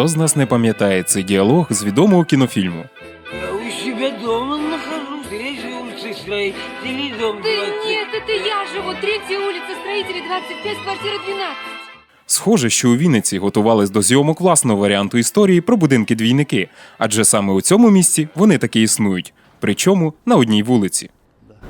Хто з нас не пам'ятає цей діалог з відомого кінофільму? Я у себя дома нахожусь. Третьей улицы строителей, дом Да 20. нет, это я живу. Третья улица, строителей 25, квартира 12. Схоже, що у Вінниці готувались до зйомок власного варіанту історії про будинки-двійники, адже саме у цьому місці вони таки існують, причому на одній вулиці.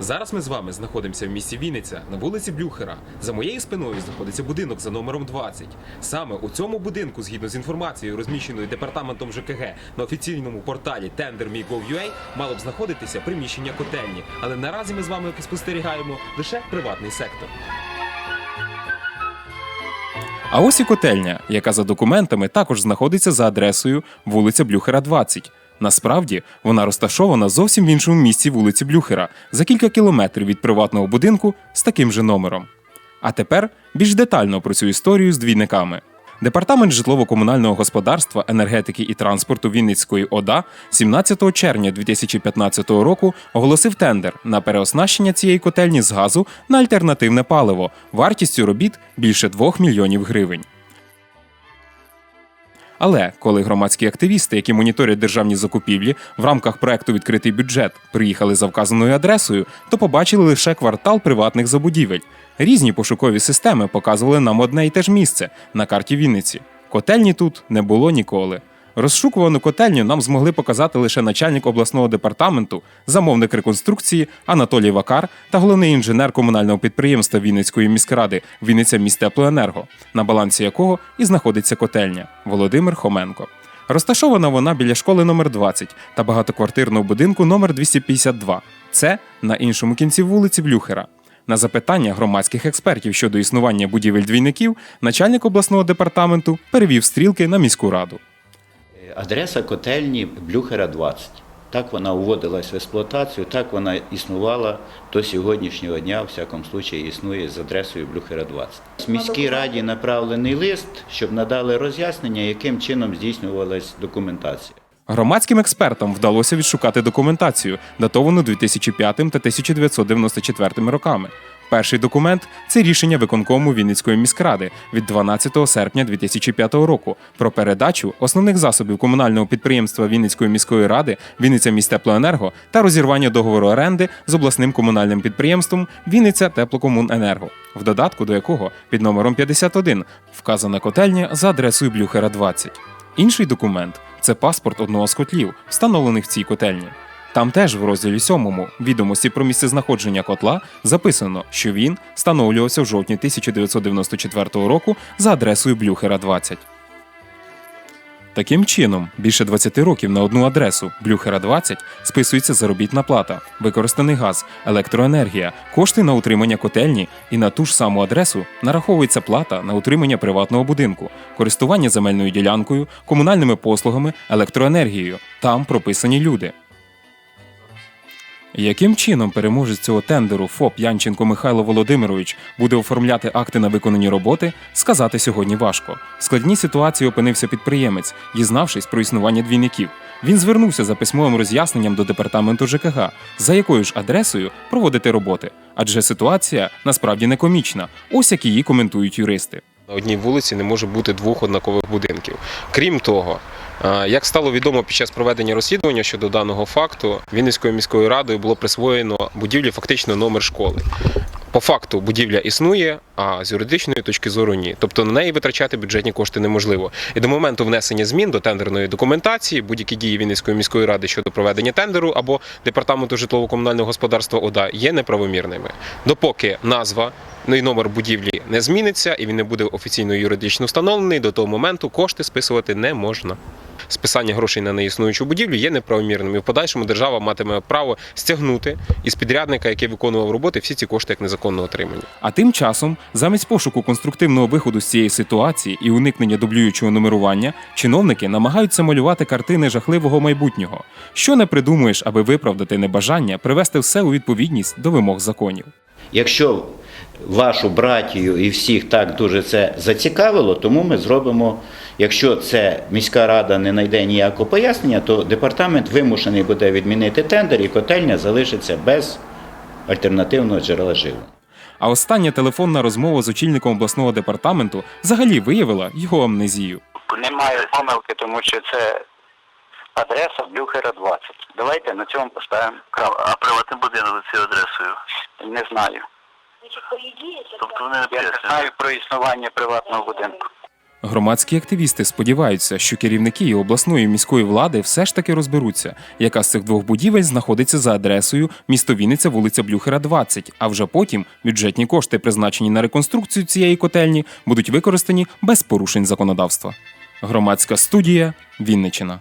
Зараз ми з вами знаходимося в місті Вінниця на вулиці Блюхера. За моєю спиною знаходиться будинок за номером 20. Саме у цьому будинку, згідно з інформацією, розміщеною департаментом ЖКГ на офіційному порталі Tender.me.gov.ua, мало б знаходитися приміщення котельні. Але наразі ми з вами спостерігаємо лише приватний сектор. А ось і котельня, яка за документами також знаходиться за адресою вулиця Блюхера 20. Насправді вона розташована зовсім в іншому місці вулиці Блюхера, за кілька кілометрів від приватного будинку з таким же номером. А тепер більш детально про цю історію з двійниками. Департамент житлово-комунального господарства, енергетики і транспорту Вінницької ОДА 17 червня 2015 року оголосив тендер на переоснащення цієї котельні з газу на альтернативне паливо вартістю робіт більше 2 мільйонів гривень. Але коли громадські активісти, які моніторять державні закупівлі, в рамках проекту Відкритий бюджет приїхали за вказаною адресою, то побачили лише квартал приватних забудівель. Різні пошукові системи показували нам одне і те ж місце на карті Вінниці. Котельні тут не було ніколи. Розшукувану котельню нам змогли показати лише начальник обласного департаменту, замовник реконструкції Анатолій Вакар та головний інженер комунального підприємства Вінницької міськради Вінниця Містеплоенерго, на балансі якого і знаходиться котельня Володимир Хоменко. Розташована вона біля школи номер 20 та багатоквартирного будинку номер 252. Це на іншому кінці вулиці Блюхера. На запитання громадських експертів щодо існування будівель двійників, начальник обласного департаменту перевів стрілки на міську раду. Адреса котельні Блюхера 20. Так вона уводилась в експлуатацію, так вона існувала до сьогоднішнього дня, в всякому случаї існує з адресою Блюхера 20. З міській раді направлений лист, щоб надали роз'яснення, яким чином здійснювалась документація. Громадським експертам вдалося відшукати документацію, датовану 2005 та 1994 роками. Перший документ це рішення виконкому Вінницької міськради від 12 серпня 2005 року про передачу основних засобів комунального підприємства Вінницької міської ради Вінниця містеплоенерго та розірвання договору оренди з обласним комунальним підприємством Вінниця Теплокомуненерго, в додатку до якого під номером 51 вказана котельня за адресою Блюхера 20. Інший документ це паспорт одного з котлів, встановлених в цій котельні. Там теж в розділі 7 відомості про місцезнаходження котла записано, що він встановлювався в жовтні 1994 року за адресою Блюхера 20. Таким чином, більше 20 років на одну адресу Блюхера 20 списується заробітна плата, використаний газ, електроенергія, кошти на утримання котельні і на ту ж саму адресу нараховується плата на утримання приватного будинку, користування земельною ділянкою, комунальними послугами, електроенергією. Там прописані люди. Яким чином переможець цього тендеру ФОП Янченко Михайло Володимирович буде оформляти акти на виконані роботи, сказати сьогодні важко. В складній ситуації опинився підприємець, дізнавшись про існування двійників. Він звернувся за письмовим роз'ясненням до департаменту ЖКГ, за якою ж адресою проводити роботи. Адже ситуація насправді не комічна. Ось як її коментують юристи. На одній вулиці не може бути двох однакових будинків. Крім того, як стало відомо під час проведення розслідування щодо даного факту, Вінницькою міською радою було присвоєно будівлі фактично номер школи. По факту будівля існує, а з юридичної точки зору ні. Тобто на неї витрачати бюджетні кошти неможливо. І до моменту внесення змін до тендерної документації будь-які дії Вінницької міської ради щодо проведення тендеру або департаменту житлово-комунального господарства ОДА є неправомірними. Допоки назва ну і номер будівлі не зміниться і він не буде офіційно юридично встановлений, до того моменту кошти списувати не можна. Списання грошей на неіснуючу будівлю є неправомірним. І в подальшому держава матиме право стягнути із підрядника, який виконував роботи, всі ці кошти як незаконно отримані. А тим часом, замість пошуку конструктивного виходу з цієї ситуації і уникнення дублюючого нумерування, чиновники намагаються малювати картини жахливого майбутнього. Що не придумуєш, аби виправдати небажання привести все у відповідність до вимог законів. Якщо вашу братію і всіх так дуже це зацікавило, тому ми зробимо, якщо це міська рада не знайде ніякого пояснення, то департамент вимушений буде відмінити тендер і котельня залишиться без альтернативного джерела живлення. А остання телефонна розмова з очільником обласного департаменту взагалі виявила його амнезію. Немає помилки, тому що це адреса Блюхера 20. Давайте на цьому поставимо крапку. А приватний будинок за цією адресою? Не знаю. Тобто вони не Я не знаю про існування приватного будинку. Громадські активісти сподіваються, що керівники і обласної міської влади все ж таки розберуться, яка з цих двох будівель знаходиться за адресою місто Вінниця, вулиця Блюхера, 20, а вже потім бюджетні кошти, призначені на реконструкцію цієї котельні, будуть використані без порушень законодавства. Громадська студія Вінничина.